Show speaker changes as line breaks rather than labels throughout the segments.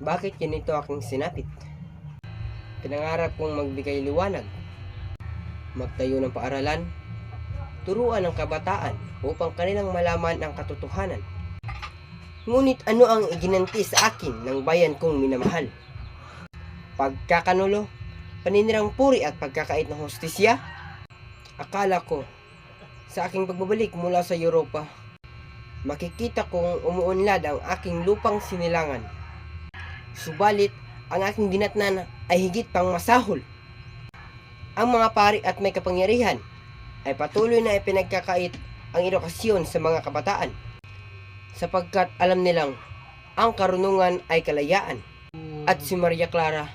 Bakit ganito aking sinapit? Pinangarap kong magbigay liwanag, magtayo ng paaralan, turuan ng kabataan upang kanilang malaman ang katotohanan. Ngunit ano ang iginanti sa akin ng bayan kong minamahal? Pagkakanulo, paninirang puri at pagkakait ng hostisya? Akala ko, sa aking pagbabalik mula sa Europa, makikita kong umuunlad ang aking lupang sinilangan. Subalit, ang aking dinatnan ay higit pang masahol. Ang mga pari at may kapangyarihan ay patuloy na ipinagkakait ang edukasyon sa mga kabataan sapagkat alam nilang ang karunungan ay kalayaan. At si Maria Clara,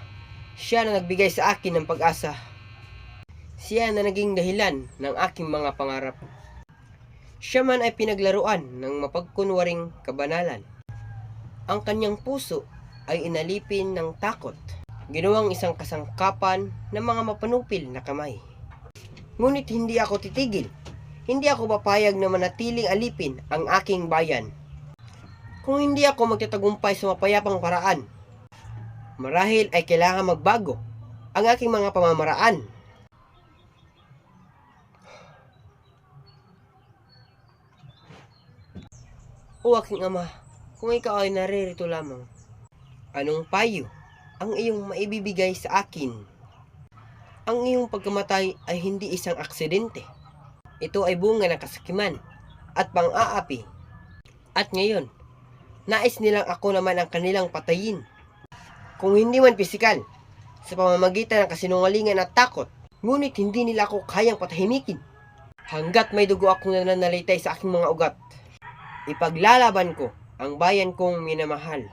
siya na nagbigay sa akin ng pag-asa. Siya na naging dahilan ng aking mga pangarap. Siya man ay pinaglaruan ng mapagkunwaring kabanalan. Ang kanyang puso ay inalipin ng takot. Ginawang isang kasangkapan ng mga mapanupil na kamay. Ngunit hindi ako titigil. Hindi ako papayag na manatiling alipin ang aking bayan. Kung hindi ako magtatagumpay sa mapayapang paraan, marahil ay kailangan magbago ang aking mga pamamaraan. O aking ama, kung ikaw ay naririto lamang, anong payo ang iyong maibibigay sa akin? Ang iyong pagkamatay ay hindi isang aksidente. Ito ay bunga ng kasakiman at pang-aapi. At ngayon, nais nilang ako naman ang kanilang patayin. Kung hindi man pisikal, sa pamamagitan ng kasinungalingan at takot, ngunit hindi nila ako kayang patahimikin. Hanggat may dugo akong nananalitay sa aking mga ugat, ipaglalaban ko ang bayan kong minamahal.